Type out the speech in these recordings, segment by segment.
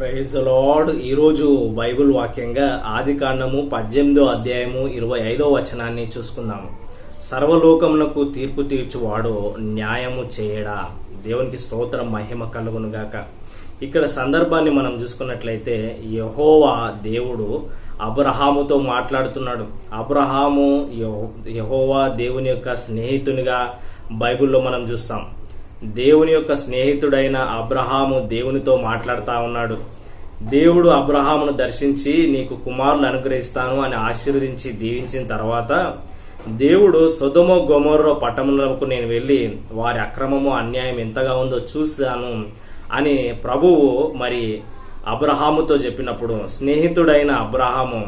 Praise lord ఈరోజు Bible వాక్యంగా ఆది కాండము పద్దెనిమిదో అధ్యాయము ఇరవై ఐదో వచనాన్ని చూసుకుందాము. సర్వలోకమునకు తీర్పు తీర్చువాడు న్యాయము చేయడా? దేవునికి స్తోత్రం మహిమ కలుగును గాక. ఇక్కడ సందర్భాన్ని మనం చూసుకున్నట్లయితే యహోవా దేవుడు అబ్రహాముతో మాట్లాడుతున్నాడు. అబ్రహాము యహోవా దేవుని యొక్క స్నేహితునిగా బైబిల్లో మనం చూస్తాం. దేవుని యొక్క స్నేహితుడైన అబ్రహాము దేవునితో మాట్లాడుతూ ఉన్నాడు. దేవుడు అబ్రహామును దర్శించి నీకు కుమారులు అనుగ్రహిస్తాను అని ఆశీర్వదించి దీవించిన తర్వాత దేవుడు సుధుమ గొమొర్రో పట్టణములకు నేను వెళ్ళి వారి అక్రమము అన్యాయం ఎంతగా ఉందో చూశాను అని ప్రభువు మరి అబ్రహాముతో చెప్పినప్పుడు స్నేహితుడైన అబ్రహాము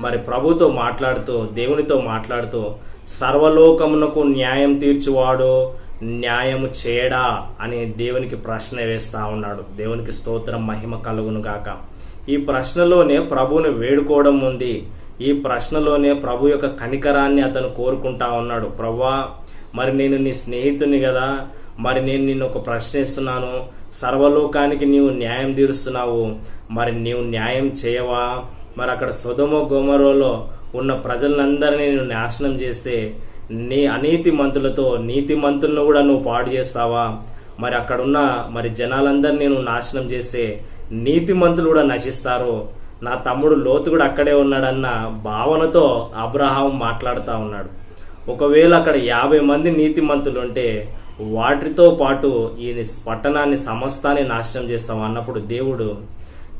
మరి ప్రభుతో మాట్లాడుతూ దేవునితో మాట్లాడుతూ సర్వలోకమునకు న్యాయం తీర్చువాడు న్యాయము చేయడా అని దేవునికి ప్రశ్న వేస్తా ఉన్నాడు. దేవునికి స్తోత్రం మహిమ కలుగును గాక ఈ ప్రశ్నలోనే ప్రభువుని వేడుకోవడం ఉంది. ఈ ప్రశ్నలోనే ప్రభు యొక్క కనికరాన్ని అతను కోరుకుంటా ఉన్నాడు. ప్రవ్వా మరి నేను నీ స్నేహితుని కదా మరి నేను నిన్ను ఒక ప్రశ్నిస్తున్నాను సర్వలోకానికి నీవు న్యాయం తీరుస్తున్నావు. మరి నీవు న్యాయం చేయవా? మరి అక్కడ సుధమ గోమరోలో ఉన్న ప్రజలందరినీ నేను నాశనం చేస్తే నీ అనీతి మంతులతో నీతి మంతులను కూడా నువ్వు పాడు చేస్తావా? మరి అక్కడున్న మరి జనాలందరినీ నేను నాశనం చేస్తే నీతి మంతులు కూడా నశిస్తారు. నా తమ్ముడు లోతు కూడా అక్కడే ఉన్నాడన్న భావనతో అబ్రహాం మాట్లాడుతూ ఉన్నాడు. ఒకవేళ అక్కడ యాభై మంది నీతిమంతులు ఉంటే వాటితో పాటు ఈ పట్టణాన్ని సమస్తాన్ని నాశనం చేస్తాం అన్నప్పుడు దేవుడు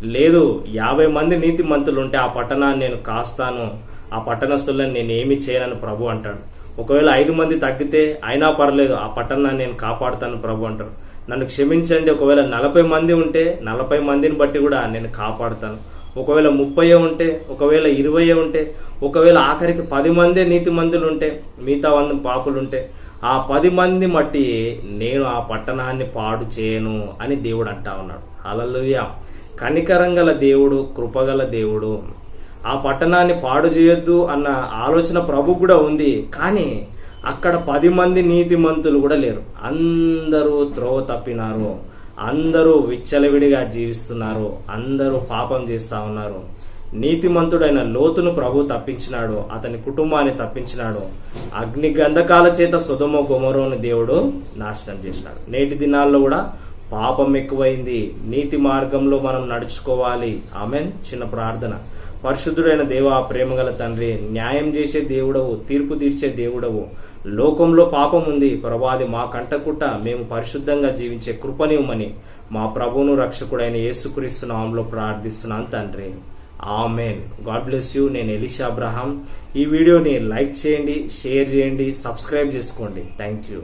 లేదు యాభై మంది నీతిమంతులు ఉంటే ఆ పట్టణాన్ని నేను కాస్తాను ఆ పట్టణస్తులను నేను ఏమి చేయనని ప్రభు అంటాడు. ఒకవేళ ఐదు మంది తగ్గితే అయినా పర్లేదు ఆ పట్టణాన్ని నేను కాపాడుతాను ప్రభు అంటారు. నన్ను క్షమించండి ఒకవేళ నలభై మంది ఉంటే నలభై మందిని బట్టి కూడా నేను కాపాడుతాను. ఒకవేళ ముప్పై ఉంటే ఒకవేళ ఇరవై ఉంటే ఒకవేళ ఆఖరికి పది మందే నీతి మందులు ఉంటే మిగతా వంద పాపులు ఉంటే ఆ పది మంది మట్టి నేను ఆ పట్టణాన్ని పాడు చేయను అని దేవుడు అంటా ఉన్నాడు. అలలుయ కనికరంగల దేవుడు కృపగల దేవుడు ఆ పట్టణాన్ని పాడు చేయొద్దు అన్న ఆలోచన ప్రభు కూడా ఉంది. కానీ అక్కడ పది మంది నీతిమంతులు కూడా లేరు. అందరూ త్రోవ తప్పినారు. అందరూ విచ్చలవిడిగా జీవిస్తున్నారు. అందరూ పాపం చేస్తూ ఉన్నారు. నీతిమంతుడైన లోతును ప్రభు తప్పించినాడు. అతని కుటుంబాన్ని తప్పించినాడు. అగ్ని గంధకాల చేత సుధమ గుమరోని దేవుడు నాశనం చేసినాడు. నేటి దినాల్లో కూడా పాపం ఎక్కువైంది. నీతి మార్గంలో మనం నడుచుకోవాలి. ఆమెన్. చిన్న ప్రార్థన. పరిశుద్ధుడైన దేవ ప్రేమగల తండ్రి న్యాయం చేసే దేవుడవు తీర్పు తీర్చే దేవుడవు. లోకంలో పాపం ఉంది ప్రభాది మా కంటకుట్ట. మేము పరిశుద్ధంగా జీవించే కృపనివ్వమని మా ప్రభువును రక్షకుడైన యేసుక్రీస్తు నామంలో ప్రార్థిస్తున్నాను తండ్రి. ఆమెన్. God bless you. నేను ఎలిషా అబ్రహాం. ఈ వీడియోని లైక్ చేయండి షేర్ చేయండి సబ్స్క్రైబ్ చేసుకోండి. Thank you.